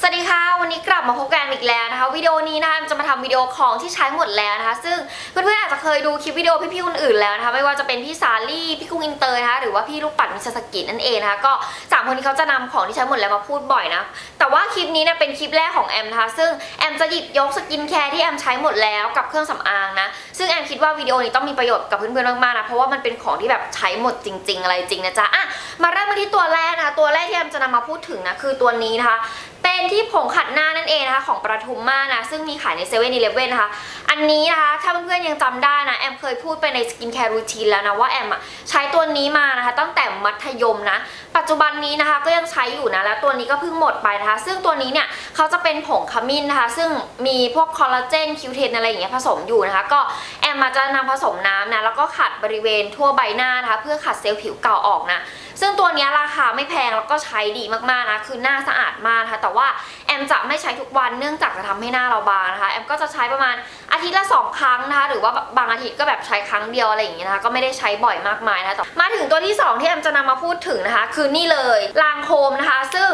สวัสดีค่ะ วันนี้กลับมาพบกันอีกแล้วนะคะ วิดีโอนี้นะคะจะมาทำวิดีโอของที่ใช้หมดแล้วนะคะ ซึ่งเพื่อนๆอาจจะเคยดูคลิปวิดีโอพี่ๆคนอื่นแล้วนะคะ ไม่ว่าจะเป็นพี่สาลี่พี่กุ้งอินเตอร์นะคะหรือว่าพี่ลูกปัดมิสสกินั่นเองนะคะก็สามคนนี้เขาจะนำของที่ใช้หมดแล้วมาพูดบ่อยนะแต่ว่าคลิปนี้เนี่ยเป็นคลิปแรกของแอมนะคะซึ่งแอมจะหยิบยกสกินแคร์ที่แอมใช้หมดแล้วกับเครื่องสำอางนะซึ่งแอมคิดว่าวิดีโอนี้ต้องมีประโยชน์กับเพื่อนๆมากๆนะเพราะว่ามันเป็นของที่แบบใช้หมดจริง ๆ อะไรจริงนะจ๊ะอะมาเริ่มกันที่ตัวแรกนะคะตัวแรกที่แอมจะนำมาพูดถึงนะคือตัวนี้นะคะ เป็นที่ผงขัดหน้านั่นเองนะคะของประทุมมานะซึ่งมีขายในเซเว่นอีเลฟเว่นนะคะอันนี้นะคะถ้าเพื่อนๆยังจำได้นะแอมเคยพูดไปในสกินแคร์รูทีนแล้วนะว่าแอมอะใช้ตัวนี้มานะคะตั้งแต่มัธยมนะปัจจุบันนี้นะคะก็ยังใช้อยู่นะแล้วตัวนี้ก็เพิ่งหมดไปนะคะ ซึ่งตัวนี้เนี่ยเขาจะเป็นผงขมิ้นนะคะ ซึ่งมีพวกคอลลาเจนคิวเทนอะไรอย่างเงี้ยผสมอยู่นะคะ ก็แอมมาจะนำผสมน้ำนะแล้วก็ขัดบริเวณทั่วใบหน้านะคะ เพื่อขัดเซลล์ผิวเก่าออกนะซึ่งตัวนี้ราคาไม่แพงแล้วก็ใช้ดีมากๆนะคือหน้าสะอาดมากนะคะแต่ว่าแอมจะไม่ใช้ทุกวันเนื่องจากจะทำให้หน้าเราบางนะคะแอมก็จะใช้ประมาณอาทิตย์ละสองครั้งนะคะหรือว่าบางอาทิตย์ก็แบบใช้ครั้งเดียวอะไรอย่างเงี้ยนะคะก็ไม่ได้ใช้บ่อยมากมายนะคะมาถึงตัวที่สองที่แอมจะนำมาพูดถึงนะคะ คือนี่เลยลางโคมนะคะ ซึ่ง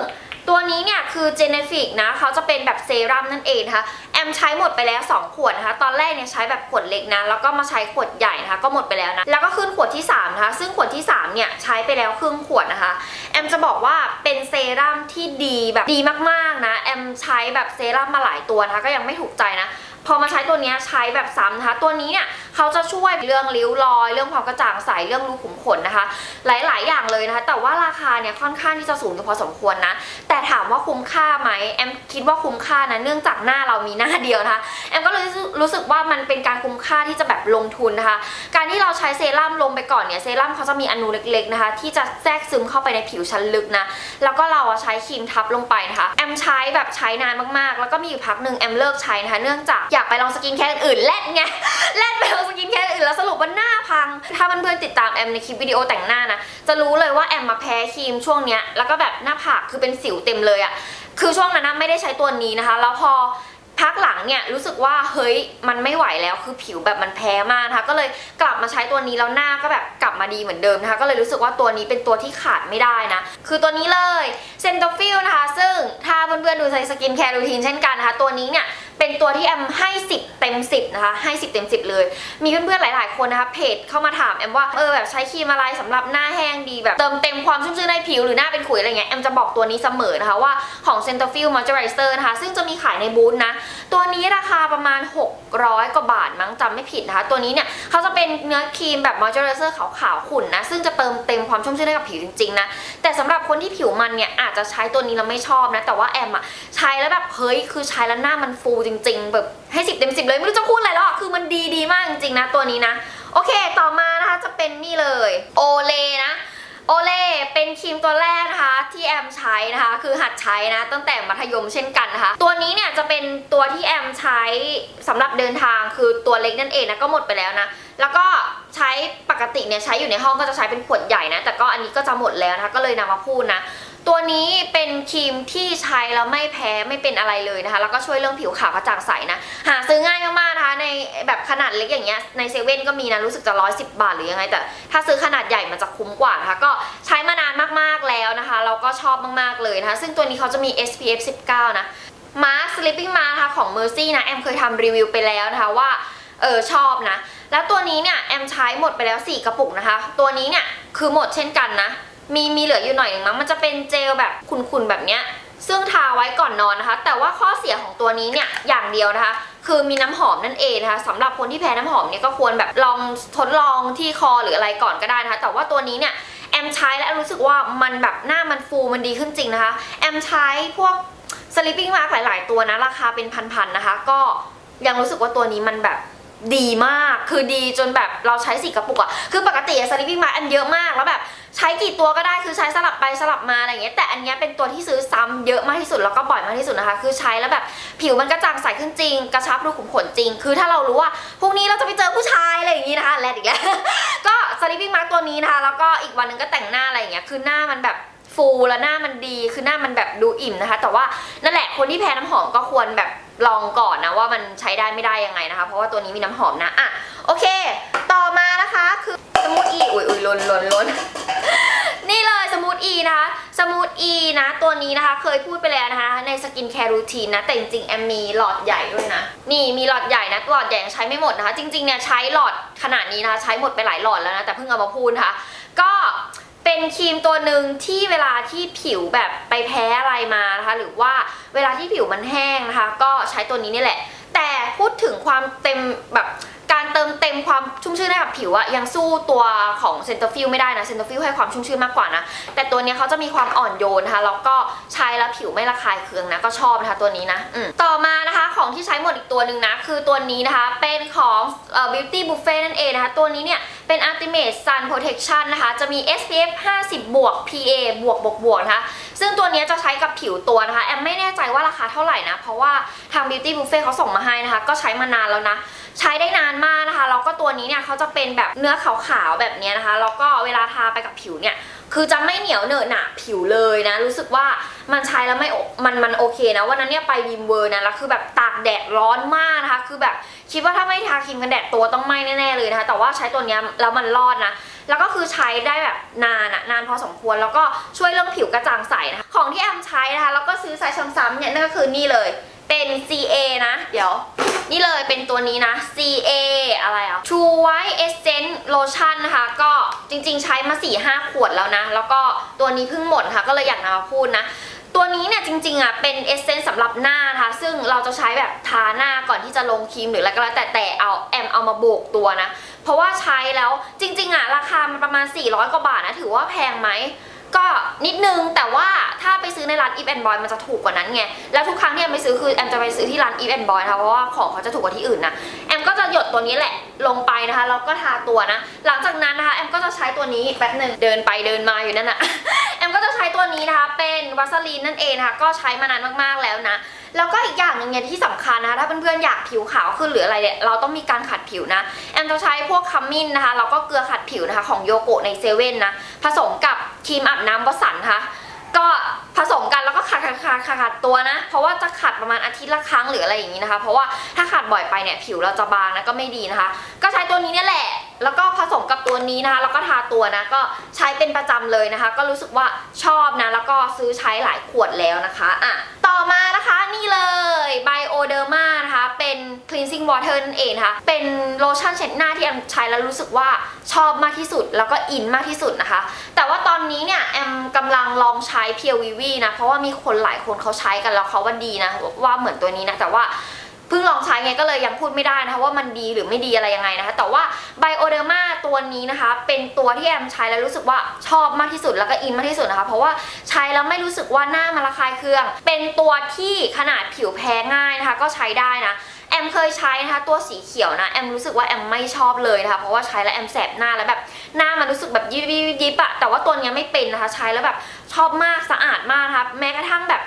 ตัวนี้เนี่ยคือเจเนฟิกนะเขาจะเป็นแบบเซรั่มนั่นเองนะคะแอมใช้หมดไปแล้ว 2 ขวดนะคะ ตอนแรกเนี่ยใช้แบบขวดเล็กนะ แล้วก็มาใช้ขวดใหญ่นะคะ ก็หมดไปแล้วนะ แล้วก็ขึ้นขวดที่3นะคะ ซึ่งขวดที่3เนี่ยใช้ไปแล้วครึ่งขวดนะคะ แอมจะบอกว่าเป็นเซรั่มที่ดีแบบดีมากๆนะ แอมใช้แบบเซรั่มมาหลายตัวนะคะ ก็ยังไม่ถูกใจนะ พอมาใช้ตัวนี้ใช้แบบซ้ำนะคะตัวนี้เนี่ยเขาจะช่วยเรื่องริ้วรอย เรื่องความกระจ่างใสเรื่องรูขุมขนนะคะ หลาย ๆ อย่างเลยนะคะ แต่ว่าราคาเนี่ยค่อนข้างที่จะสูงอยู่พอสมควรนะ แต่ถามว่าคุ้มค่าไหมแอมคิดว่าคุ้มค่านะเนื่องจากหน้าเรามีหน้าเดียวนะคะแอมก็เลยรู้สึกว่ามันเป็นการคุ้มค่าที่จะแบบลงทุนนะคะ การที่เราใช้เซรั่มลงไปก่อนเนี่ยเซรั่มเขาจะมีอนูเล็ก ๆ นะคะ ที่จะแทรกซึมเข้าไปในผิวชั้นลึกนะแล้วก็เราอะใช้ครีมทับลงไปนะคะแอมใช้แบบใช้นานมาก ๆ แล้วก็มีอยู่พักหนึ่งแอมเลิกใช้นะคะเนื่องจากอยากไปลองสกินแคร์อื่นแลดไงแลดไปลองสกินแคร์อื่นแล้วสรุปว่าหน้าพัง ถ้าเพื่อนๆติดตามแอมในคลิปวิดีโอแต่งหน้านะ จะรู้เลยว่าแอมมาแพ้ครีมช่วงเนี้ยแล้วก็แบบหน้าผากคือเป็นสิวเต็มเลยอะคือช่วงนั้นนะไม่ได้ใช้ตัวนี้นะคะ แล้วพอพักหลังเนี่ยรู้สึกว่าเฮ้ยมันไม่ไหวแล้วคือผิวแบบมันแพ้มากนะคะก็เลยกลับมาใช้ตัวนี้แล้วหน้าก็แบบกลับมาดีเหมือนเดิมนะคะก็เลยรู้สึกว่าตัวนี้เป็นตัวที่ขาดไม่ได้นะ คือตัวนี้เลยเซนโตฟิลนะคะ ซึ่งถ้าเพื่อนๆดูใช้สกินแคร์รูทีนเช่นกันนะคะ ตัวนี้เนี่ย เป็นตัวที่แอมให้ 10 เต็ม 10 นะคะ ให้ 10 เต็ม 10 เลย มีเพื่อนๆ หลาย ๆ คนนะคะ เพจเข้ามาถามแอมว่า เออแบบใช้ครีมอะไรสำหรับหน้าแห้งดีแบบเติมเต็มความชุ่มชื้นในผิวหรือหน้าเป็นขุยอะไรเงี้ย แอมจะบอกตัวนี้เสมอนะคะว่าของ c e n t r f i l Moisturizer นะคะ ซึ่งจะมีขายในบูธนะ ตัวนี้ราคาประมาณ 600 กว่าบาทมั้งจำไม่ผิดนะคะ ตัวนี้เนี่ยเขาจะเป็นเนื้อครีมแบบ Moisturizer ขาวๆขุ่นนะ ซึ่งจะเติมเต็มความชุ่มชื้นให้กับผิวจริง ๆ นะ แต่สำหรับคนที่ผิวมันเนี่ยอาจจะใช้ตัวนี้แล้วไม่ชอบนะ แต่ว่าแอมอะใช้แล้วแบบเฮ้ยคือใช้แล้วหน้ามันฟูจริง ๆ แบบให้10เต็ม10เลยไม่รู้จะพูดอะไรแล้วอะคือมันดีดีมากจริงๆนะตัวนี้นะ โอเคต่อมานะคะจะเป็นนี่เลยโอเลนะโอเล่เป็นครีมตัวแรกนะคะที่แอมใช้นะคะ คือหัดใช้นะตั้งแต่มัธยมเช่นกันนะคะ ตัวนี้เนี่ยจะเป็นตัวที่แอมใช้สำหรับเดินทางคือตัวเล็กนั่นเองนะก็หมดไปแล้วนะแล้วก็ใช้ปกติเนี่ยใช้อยู่ในห้องก็จะใช้เป็นขวดใหญ่นะแต่ก็อันนี้ก็จะหมดแล้วนะคะก็เลยนำมาพูดนะ ตัวนี้เป็นครีมที่ใช้แล้วไม่แพ้ไม่เป็นอะไรเลยนะคะ แล้วก็ช่วยเรื่องผิวขาวกระจ่างใสนะ หาซื้อง่ายมากๆนะคะในแบบขนาดเล็กอย่างเงี้ยในเซเว่นก็มีนะ รู้สึกจะร้อยสิบาทหรือยังไง แต่ถ้าซื้อขนาดใหญ่มันจะคุ้มกว่านะคะ ก็ใช้มานานมากๆแล้วนะคะ เราก็ชอบมากๆเลยนะคะ ซึ่งตัวนี้เขาจะมี SPF 19 นะมาร์ค sleeping mask นะคะของ Mercy นะ แอมเคยทำรีวิวไปแล้วนะคะว่าเออชอบนะ แล้วตัวนี้เนี่ยแอมใช้หมดไปแล้ว 4 กระปุกนะคะ ตัวนี้เนี่ยคือหมดเช่นกันนะ มีมีเหลืออยู่หน่อยหนึงมั้งมันจะเป็นเจลแบบขุ่นๆแบบเนี้ยซึ่งทาไว้ก่อนนอนนะคะ แต่ว่าข้อเสียของตัวนี้เนี่ยอย่างเดียวนะคะ คือมีน้ำหอมนั่นเองนะคะสำหรับคนที่แพ้น้ำหอมเนี่ยก็ควรแบบลองทดลองที่คอหรืออะไรก่อนก็ได้นะคะ แต่ว่าตัวนี้เนี่ยแอมใช้แล้วรู้สึกว่ามันแบบหน้ามันฟูมันดีขึ้นจริงนะคะ แอมใช้พวก sleeping mask หลาย ๆ ตัวนะราคาเป็นพัน ๆ นะคะ ก็ยังรู้สึกว่าตัวนี้มันแบบ ดีมากคือดีจนแบบเราใช้สีกระปุกอะคือปกติสลิปปิ้งมาอันเยอะมากแล้วแบบใช้กี่ตัวก็ได้คือใช้สลับไปสลับมาอะไรเงี้ยแต่อันเนี้ยเป็นตัวที่ซื้อซ้ำเยอะมากที่สุดแล้วก็บ่อยมากที่สุดนะคะ คือใช้แล้วแบบผิวมันกระจ่างใสขึ้นจริง กระชับรูขุมขนจริง คือถ้าเรารู้ว่าพรุ่งนี้เราจะไปเจอผู้ชายอะไรอย่างงี้นะคะแลดอีกแล้วก็สลิปปิ้งมาตัวนี้นะคะแล้วก็อีกวันหนึงก็แต่งหน้าอะไรอย่างเงี้ยคือหน้ามันแบบฟูแล้วหน้ามันดีคือหน้ามันแบบดูอิ่มนะคะ แต่ว่านั่นแหละคนที่แพ้น้ำหอมก็ควรแบบ ลองก่อนนะว่ามันใช้ได้ไม่ได้ยังไงนะคะ เพราะว่าตัวนี้มีน้ำหอมนะอะโอเค ต่อมานะคะคือสมูทอีอุ้ยอุ้ยล้นล้นล้นนี่เลยสมูทอีนะคะสมูทอีนะตัวนี้นะคะ เคยพูดไปแล้วนะคะ ในสกินแคร์รูทีนนะ แต่จริงๆแอมมีหลอดใหญ่ด้วยนะ นี่มีหลอดใหญ่นะหลอดใหญ่ยังใช้ไม่หมดนะคะ จริงๆเนี่ยใช้หลอดขนาดนี้นะคะ ใช้หมดไปหลายหลอดแล้วนะแต่เพิ่งเอามาพูดนะคะ เป็นครีมตัวหนึ่งที่เวลาที่ผิวแบบไปแพ้อะไรมานะคะหรือว่าเวลาที่ผิวมันแห้งนะคะ ก็ใช้ตัวนี้นี่แหละ แต่พูดถึงความเต็มแบบการเติมเต็มความชุ่มชื่นให้กับผิวอะยังสู้ตัวของเซนเตอร์ฟิลไม่ได้นะเซนเตอร์ฟิลให้ความชุ่มชื่นมากกว่านะ แต่ตัวนี้เขาจะมีความอ่อนโยนนะคะแล้วก็ใช้แล้วผิวไม่ระคายเคืองนะ ก็ชอบนะคะตัวนี้นะต่อมานะคะของที่ใช้หมดอีกตัวหนึ่งนะ คือตัวนี้นะคะเป็นของเอ่อ Beauty Buffet นั่นเองนะคะตัวนี้เนี่ย เป็น Ultimate Sun Protection นะคะ จะมี SPF 50 บวก PA บวกบวกบวกนะคะ ซึ่งตัวนี้จะใช้กับผิวตัวนะคะ แอมไม่แน่ใจว่าราคาเท่าไหร่นะ เพราะว่าทาง Beauty Buffet เขาส่งมาให้นะคะ ก็ใช้มานานแล้วนะ ใช้ได้นานมากนะคะ แล้วก็ตัวนี้เนี่ยเขาจะเป็นแบบเนื้อขาวๆแบบนี้นะคะ แล้วก็เวลาทาไปกับผิวเนี่ย คือจะไม่เหนียวเหนอะหนะผิวเลยนะ รู้สึกว่ามันใช้แล้วไม่มันมันโอเคนะวันนั้นเนี่ยไปวิมเวอร์นะแล้วคือแบบตากแดดร้อนมากนะคะ คือแบบคิดว่าถ้าไม่ทาครีมกันแดดตัวต้องไหม้แน่ๆเลยนะคะ แต่ว่าใช้ตัวนี้แล้วมันรอดนะ แล้วก็คือใช้ได้แบบนานอะนานพอสมควรแล้วก็ช่วยเรื่องผิวกระจ่างใสนะคะของที่แอมใช้นะคะแล้วก็ซื้อใช้ซ้ำๆเนี่ยนั่นก็คือนี่เลย เป็น CA นะ เดี๋ยว นี่เลยเป็นตัวนี้นะ CA อะไรอะ True White Essence Lotion นะคะ ก็จริงๆใช้มา 4-5 ขวดแล้วนะ แล้วก็ตัวนี้เพิ่งหมดค่ะ ก็เลยอยากนำมาพูดนะตัวนี้เนี่ยจริงๆอะเป็นเอเซนส์สำหรับหน้านะคะซึ่งเราจะใช้แบบทาหน้าก่อนที่จะลงครีมหรืออะไรก็แล้วแต่แต่เอาแอมเอามาโบกตัวนะ เพราะว่าใช้แล้วจริงๆอะราคามันประมาณ 400 กว่าบาทนะถือว่าแพงไหม ก็นิดนึงแต่ว่าถ้าไปซื้อในร้าน Eve and Boy มันจะถูกกว่านั้นไง แล้วทุกครั้งที่แอมไปซื้อคือแอมจะไปซื้อที่ร้าน Eve and Boy นะคะเพราะว่าของเขาจะถูกกว่าที่อื่นนะแอมก็จะหยดตัวนี้แหละลงไปนะคะแล้วก็ทาตัวนะ หลังจากนั้นนะคะแอมก็จะใช้ตัวนี้แป๊บหนึ่งเดินไปเดินมาอยู่นั่นนะแอมก็จะใช้ตัวนี้นะคะเป็นวัสลีนนั่นเองนะคะก็ใช้มานานมากๆแล้วนะ แล้วก็อีกอย่างหนึ่งเนี่ยที่สำคัญนะคะถ้าเพื่อนๆอยากผิวขาวขึ้นหรืออะไรเนี่ยเราต้องมีการขัดผิวนะแอมจะใช้พวกคัมมินนะคะแล้วก็เกลือขัดผิวนะคะของโยโกะในเซเว่นนะผสมกับครีมอาบน้ำวสันนะคะก็ผสมกันแล้วก็ขัดขัดขัดขัดขัดตัวนะ เพราะว่าจะขัดประมาณอาทิตย์ละครั้งหรืออะไรอย่างนี้นะคะ เพราะว่าถ้าขัดบ่อยไปเนี่ยผิวเราจะบางนะก็ไม่ดีนะคะ ก็ใช้ตัวนี้เนี่ยแหละ แล้วก็ผสมกับตัวนี้นะคะ แล้วก็ทาตัวนะ ก็ใช้เป็นประจำเลยนะคะ ก็รู้สึกว่าชอบนะ แล้วก็ซื้อใช้หลายขวดแล้วนะคะอะต่อมานะคะนี่เลย Bioderma นะคะ เป็น cleansing water นั่นเองนะคะ เป็นโลชั่นเช็ดหน้าที่แอมใช้แล้วรู้สึกว่าชอบมากที่สุด แล้วก็อินมากที่สุดนะคะ แต่ว่าตอนนี้เนี่ยแอมกำลังลองใช้เพียววีวีนะ เพราะว่ามีคนหลายคนเขาใช้กันแล้วเขาว่าดีนะ ว่าเหมือนตัวนี้นะ แต่ว่า เพิ่งลองใช้ไงก็เลยยังพูดไม่ได้นะคะว่ามันดีหรือไม่ดีอะไรยังไงนะคะ แต่ว่า Bioderma ตัวนี้นะคะ เป็นตัวที่แอมใช้แล้วรู้สึกว่าชอบมากที่สุดแล้วก็อินมากที่สุดนะคะ เพราะว่าใช้แล้วไม่รู้สึกว่าหน้ามันระคายเคือง เป็นตัวที่ขนาดผิวแพ้ง่ายนะคะ ก็ใช้ได้นะแอมเคยใช้นะคะตัวสีเขียวนะแอมรู้สึกว่าแอมไม่ชอบเลยนะคะเพราะว่าใช้แล้วแอมแสบหน้าแล้วแบบหน้ามันรู้สึกแบบยิบยิบยิบอะแต่ว่าตัวนี้ไม่เป็นนะคะ ใช้แล้วแบบชอบมากสะอาดมากนะคะแม้กระทั่งแบบ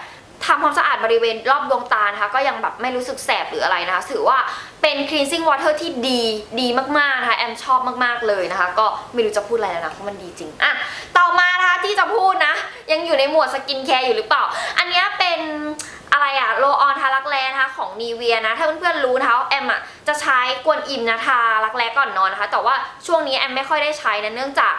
ทำความสะอาดบริเวณรอบดวงตานะคะ ก็ยังแบบไม่รู้สึกแสบหรืออะไรนะคะ ถือว่าเป็น cleansing water ที่ดีดีมากๆนะคะ แอมชอบมากๆเลยนะคะ ก็ไม่รู้จะพูดอะไรแล้วนะเพราะมันดีจริงอะต่อมานะคะที่จะพูดนะ ยังอยู่ในหมวดสกินแคร์อยู่หรือเปล่า อันนี้เป็นอะไรอะโลออนทารักแร้นะคะของนีเวียนะ ถ้าเพื่อนๆรู้นะคะว่าแอมอะจะใช้กวนอิมนะทารักแร้ก่อนนอนนะคะ แต่ว่าช่วงนี้แอมไม่ค่อยได้ใช้นะเนื่องจาก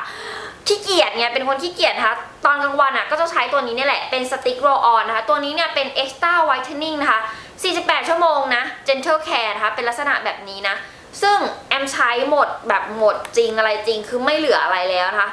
ขี้เกียจเนี่ยเป็นคนขี้เกียจนะคะตอนกลางวันอะก็จะใช้ตัวนี้นี่แหละเป็นสติ๊กโรออนนะคะ ตัวนี้เนี่ยเป็น extra whitening นะคะ 48 ชั่วโมงนะ gentle care นะคะ เป็นลักษณะแบบนี้นะ ซึ่งแอมใช้หมดแบบหมดจริงอะไรจริงคือไม่เหลืออะไรแล้วนะคะ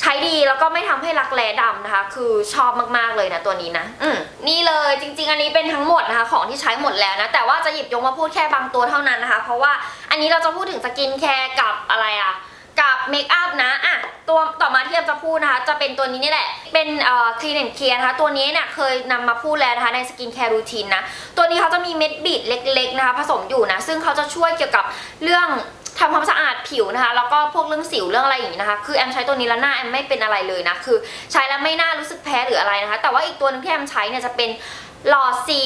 ใช้ดีแล้วก็ไม่ทำให้รักแร้ดำนะคะ คือชอบมากๆเลยนะตัวนี้นะ อืมนี่เลยจริง ๆ อันนี้เป็นทั้งหมดนะคะ ของที่ใช้หมดแล้วนะ แต่ว่าจะหยิบยกมาพูดแค่บางตัวเท่านั้นนะคะ เพราะว่าอันนี้เราจะพูดถึงสกินแคร์กับอะไรอะ กับเมคอัพนะอะตัวต่อมาที่เราจะพูดนะคะ จะเป็นตัวนี้นี่แหละ เป็นเอ่อคลีนแอนเคลียร์นะคะ ตัวนี้เนี่ยเคยนำมาพูดแล้วนะคะในสกินแคร์รูทีนนะ ตัวนี้เขาจะมีเม็ดบีดเล็ก ๆนะคะ ผสมอยู่นะ ซึ่งเขาจะช่วยเกี่ยวกับเรื่องทำความสะอาดผิวนะคะ แล้วก็พวกเรื่องสิวเรื่องอะไรอย่างนี้นะคะ คือแอมใช้ตัวนี้แล้วหน้าแอมไม่เป็นอะไรเลยนะ คือใช้แล้วไม่น่ารู้สึกแพ้หรืออะไรนะคะ แต่ว่าอีกตัวหนึงที่แอมใช้เนี่ยจะเป็นหลอดสี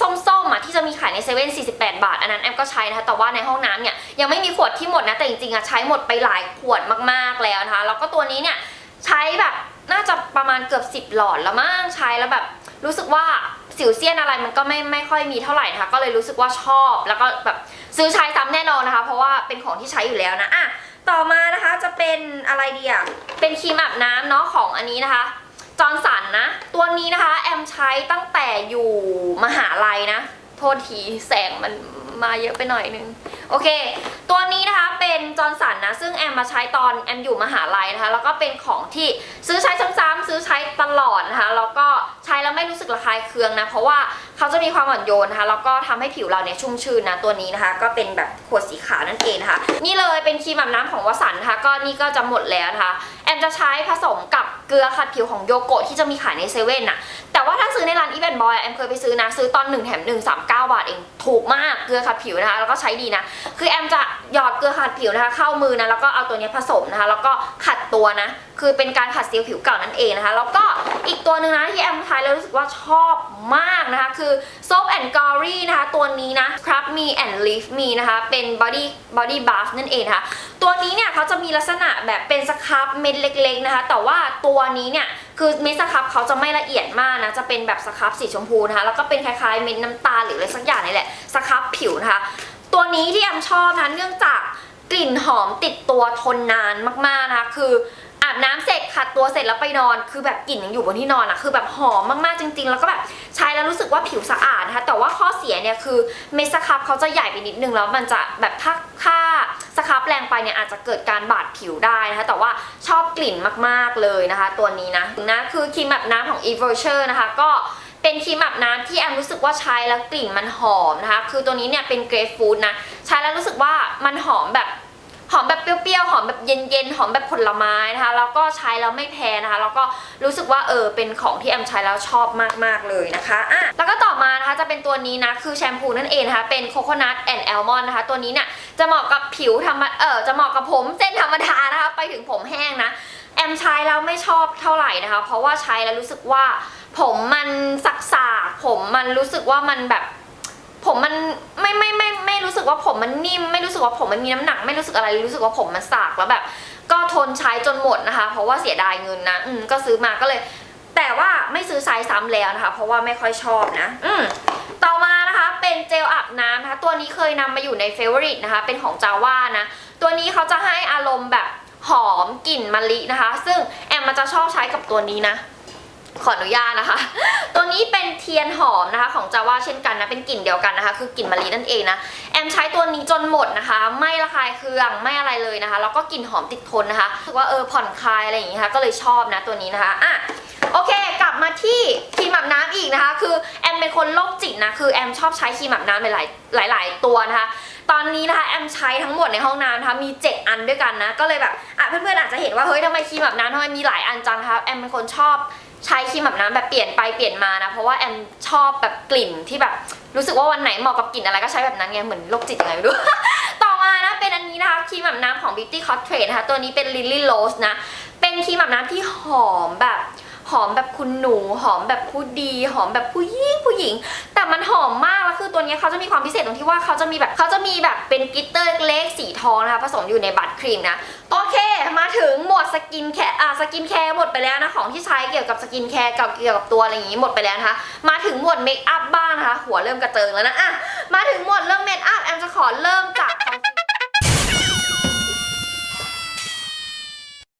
ส้มๆอะที่จะมีขายในเซเว่น48 บาท อันนั้นแอมก็ใช้นะคะ แต่ว่าในห้องน้ำเนี่ย ยังไม่มีขวดที่หมดนะแต่จริงๆอะใช้หมดไปหลายขวดมากๆแล้วนะคะแล้วก็ตัวนี้เนี่ยใช้แบบน่าจะประมาณเกือบ 10 หลอดแล้วมั้งใช้แล้วแบบรู้สึกว่าสิวเซียนอะไรมันก็ไม่ไม่ค่อยมีเท่าไหร่นะคะก็เลยรู้สึกว่าชอบ แล้วก็แบบซื้อใช้ซ้ำแน่นอนนะคะ เพราะว่าเป็นของที่ใช้อยู่แล้วนะอะต่อมานะคะจะเป็นอะไรดีอะเป็นครีมอาบน้ำเนาะของอันนี้นะคะจอร์นสันนะ ตัวนี้นะคะ แอมใช้ตั้งแต่อยู่มหาลัยนะ โทษทีแสงมันมาเยอะไปหน่อยนึง โอเค ตัวนี้นะคะเป็นจอร์นสันนะ ซึ่งแอมมาใช้ตอนแอมอยู่มหาลัยนะคะ แล้วก็เป็นของที่ซื้อใช้ซ้ำๆซื้อใช้ตลอดนะคะ แล้วก็ ใช้แล้วไม่รู้สึกระคายเคืองนะ เพราะว่าเขาจะมีความอ่อนโยนนะคะ แล้วก็ทำให้ผิวเราเนี่ยชุ่มชื่นนะ ตัวนี้นะคะ ก็เป็นแบบขวดสีขาวนั่นเองนะคะ นี่เลยเป็นครีมอาบน้ำของวสันนะคะ ก็นี่ก็จะหมดแล้วนะคะ แอมจะใช้ผสมกับเกลือขัดผิวของโยโกะที่จะมีขายในเซเว่นน่ะ แต่ว่าถ้าซื้อในร้านอีเวนต์บอยแอมเคยไปซื้อนะ ซื้อตอน1แถม1 3 9 บาทเอง ถูกมาก เกลือขัดผิวนะคะ แล้วก็ใช้ดีนะ คือแอมจะหยอดเกลือขัดผิวนะคะ เข้ามือนะ แล้วก็เอาตัวนี้ผสมนะคะ แล้วก็ขัดตัวนะ คือเป็นการขัดเซลล์ผิวเก่านั่นเองนะคะ แล้วก็อีกตัวหนึ่งนะที่แอมใช้แล้วรู้สึกว่าชอบมากนะคะ คือ Soap and Glory นะคะ ตัวนี้นะ Scrub Me and Leave Me นะคะ เป็น body body buff นั่นเองนะคะ ตัวนี้เนี่ยเขาจะมีลักษณะแบบเป็นสครับเม็ดเล็ก ๆ นะคะ แต่ว่าตัวนี้เนี่ยคือเม็ดสครับเขาจะไม่ละเอียดมากนะ จะเป็นแบบสครับสีชมพูนะคะ แล้วก็เป็นคล้ายๆเม็ดน้ำตาลหรืออะไรสักอย่างนี่แหละ สครับผิวนะคะ ตัวนี้ที่แอมชอบนะเนื่องจากกลิ่นหอมติดตัวทนนานมากๆนะคะ คื อาบน้ำเสร็จขัดตัวเสร็จแล้วไปนอน คือแบบกลิ่นยังอยู่บนที่นอนอะคือแบบหอมมากๆจริง ๆ แล้วก็แบบใช้แล้วรู้สึกว่าผิวสะอาดนะคะแต่ว่าข้อเสียเนี่ยคือเม็ดสครับเขาจะใหญ่ไปนิดนึงแล้วมันจะแบบถ้าถ้าสครับแรงไปเนี่ยอาจจะเกิดการบาดผิวได้นะคะแต่ว่าชอบกลิ่นมากๆเลยนะคะ ตัวนี้นะนะคือครีมแบบน้ำของ e v o l u t i o n นะคะก็เป็นครีมแบบน้ำที่แอมรู้สึกว่าใช้แล้วกลิ่นมันหอมนะคะ คือตัวนี้เนี่ยเป็นเกรฟฟูดนะ ใช้แล้วรู้สึกว่ามันหอมแบบ หอมแบบเปรี้ยวๆ หอมแบบเย็นๆ หอมแบบผลไม้นะคะ แล้วก็ใช้แล้วไม่แพ้นะคะ แล้วก็รู้สึกว่าเออเป็นของที่แอมใช้แล้วชอบมากๆเลยนะคะอะแล้วก็ต่อมานะคะจะเป็นตัวนี้นะ คือแชมพูนั่นเองนะคะ เป็นโคโคนัทแอนด์แอลมอนนะคะ ตัวนี้เนี่ยจะเหมาะกับผิวธรรมเออจะเหมาะกับผมเส้นธรรมดานะคะ ไปถึงผมแห้งนะ แอมใช้แล้วไม่ชอบเท่าไหร่นะคะ เพราะว่าใช้แล้วรู้สึกว่าผมมันสักสากๆผมมันรู้สึกว่ามันแบบ ผมมันไม่ไม่ไม่ไม่รู้สึกว่าผมมันนิ่ม ไม่รู้สึกว่าผมมันมีน้ำหนัก ไม่รู้สึกอะไรรู้สึกว่าผมมันสากแล้วแบบ ก็ทนใช้จนหมดนะคะ เพราะว่าเสียดายเงินนะอืมก็ซื้อมาก็เลย แต่ว่าไม่ซื้อไซส์ซ้ำแล้วนะคะ เพราะว่าไม่ค่อยชอบนะ อืมต่อมานะคะเป็นเจลอาบน้ำนะคะ ตัวนี้เคยนำมาอยู่ในเฟเวอริตนะคะ เป็นของจาว่านะ ตัวนี้เขาจะให้อารมณ์แบบหอมกลิ่นมะลินะคะ ซึ่งแอมมันจะชอบใช้กับตัวนี้นะ ขออนุญาตนะคะ ตัวนี้เป็นเทียนหอมนะคะ ของจาว่าเช่นกันนะ เป็นกลิ่นเดียวกันนะคะ คือกลิ่นมะลินั่นเองนะ แอมใช้ตัวนี้จนหมดนะคะ ไม่ระคายเคือง ไม่อะไรเลยนะคะ แล้วก็กลิ่นหอมติดทนนะคะรู้สึกว่าเออผ่อนคลายอะไรอย่างงี้ค่ะ ก็เลยชอบนะตัวนี้นะคะ อะโอเค กลับมาที่ครีมอาบน้ำอีกนะคะ คือแอมเป็นคนโรคจิตนะ คือแอมชอบใช้ครีมอาบน้ำหลายหลาย ๆ ตัวนะคะ ตอนนี้นะคะแอมใช้ทั้งหมดในห้องน้ำนะคะมี 7 อันด้วยกันนะ ก็เลยแบบอะเพื่อนๆอาจจะเห็นว่าเฮ้ยทำไมครีมอาบน้ำทำไมมีหลายอันจังคะแอมเป็นคนชอบ ใช้ครีมแบบน้ำแบบเปลี่ยนไปเปลี่ยนมานะ เพราะว่าแอมชอบแบบกลิ่นที่แบบ รู้สึกว่าวันไหนเหมาะกับกลิ่นอะไรก็ใช้แบบนั้นไงเหมือนโรคจิตยังไงไม่รู้ ต่อมานะเป็นอันนี้นะคะครีมแบบน้ำของ Beauty c o t t r a e นะคะ ตัวนี้เป็น Lily Rose นะ เป็นครีมแบบน้ำที่หอมแบบ หอมแบบคุณหนู หอมแบบผู้ดี หอมแบบผู้หญิงผู้หญิง แต่มันหอมมากแล้วคือตัวนี้เขาจะมีความพิเศษตรงที่ว่าเขาจะมีแบบเขาจะมีแบบเป็นกลิตเตอร์เล็กสีทองนะคะผสมอยู่ในบัตรครีมนะโอเคมาถึงหมวดสกินแคร์อะสกินแคร์หมดไปแล้วนะของที่ใช้เกี่ยวกับสกินแคร์กับเกี่ยวกับตัวอะไรอย่างงี้หมดไปแล้วนะคะมาถึงหมวดเมคอัพบ้างนะคะหัวเริ่มกระเจิงแล้วนะอะมาถึงหมวดเรื่องเมคอัพแอมจะขอเริ่มจาก